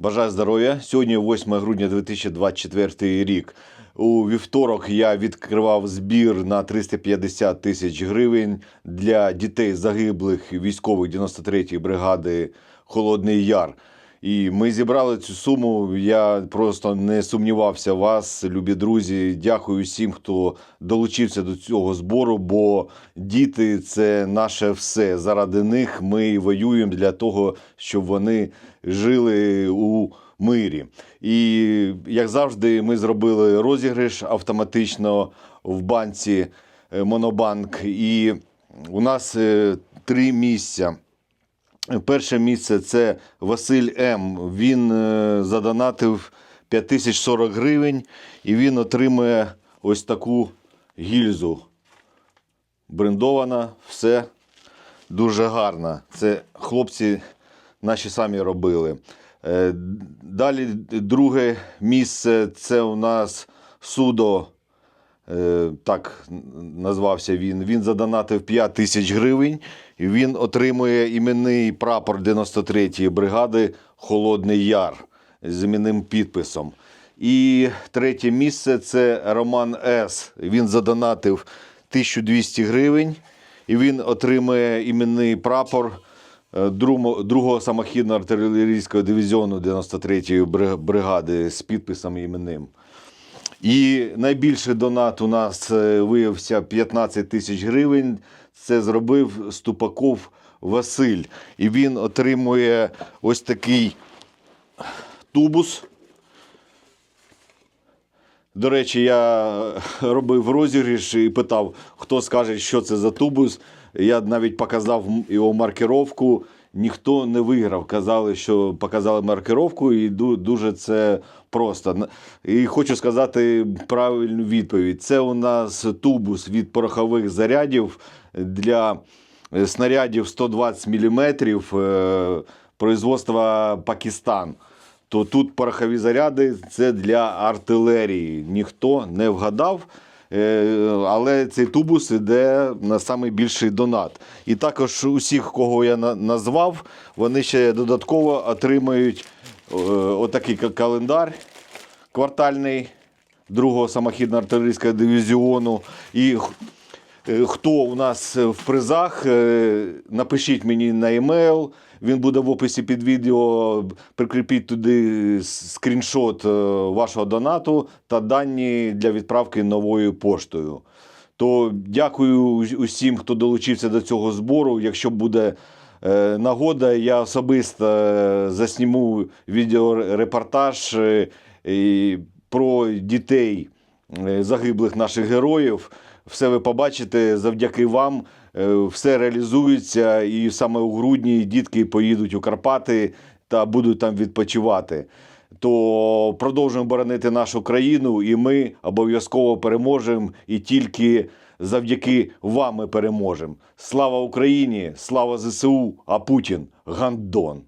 Бажаю здоров'я. Сьогодні 8 грудня 2024 рік. У вівторок я відкривав збір на 350 тисяч гривень для дітей загиблих військових 93-ї бригади Холодний Яр. І ми зібрали цю суму. Я просто не сумнівався вас, любі друзі. Дякую всім, хто долучився до цього збору, бо діти це наше все. Заради них ми воюємо для того, щоб вони жили у мирі. І як завжди, ми зробили розіграш автоматично в банці е, Монобанк. І у нас е, три місця. Перше місце це Василь М. Він е, задонатив 5040 гривень і він отримує ось таку гільзу. Брендована, все дуже гарно. Це хлопці наші самі робили. Е, Далі друге місце це у нас судо. Е, так назвався він. Він задонатив 5 тисяч гривень. І він отримує іменний прапор 93-ї бригади Холодний Яр з іменним підписом. І третє місце це Роман С. Він задонатив 1200 гривень. І він отримує іменний прапор е, друмо- другого самохідного артилерійського дивізіону 93-ї бригади з підписом іменним. І найбільший донат у нас е, виявився 15 тисяч гривень. Це зробив Ступаков Василь. І він отримує ось такий тубус. До речі, я робив розіграш і питав, хто скаже, що це за тубус. Я навіть показав його маркировку. Ніхто не виграв. Казали, що показали маркировку, і ду- дуже це просто. І хочу сказати правильну відповідь. Це у нас тубус від порохових зарядів для е, снарядів 120 мм производства Пакистан то тут порохові заряди це для артилерії. Ніхто не вгадав. Е, Але цей тубус іде на найбільший донат. І також усіх, кого я назвав, вони ще додатково отримають е, отакий календар квартальний другого самохідного артилерійського дивізіону. І Хто у нас в призах, е, напишіть мені на емейл. Він буде в описі під відео. Прикріпіть туди скріншот е, вашого донату та дані для відправки новою поштою. То дякую усім, хто долучився до цього збору. Якщо буде е, нагода, я особисто е, засніму відеорепортаж е, про дітей е, загиблих наших героїв. Все ви побачите завдяки вам. е, Все реалізується, і саме у грудні дітки поїдуть у Карпати та будуть там відпочивати. То продовжуємо боронити нашу країну, і ми обов'язково переможемо. І тільки завдяки вам ми переможемо. Слава Україні! Слава ЗСУ! А Путін гандон!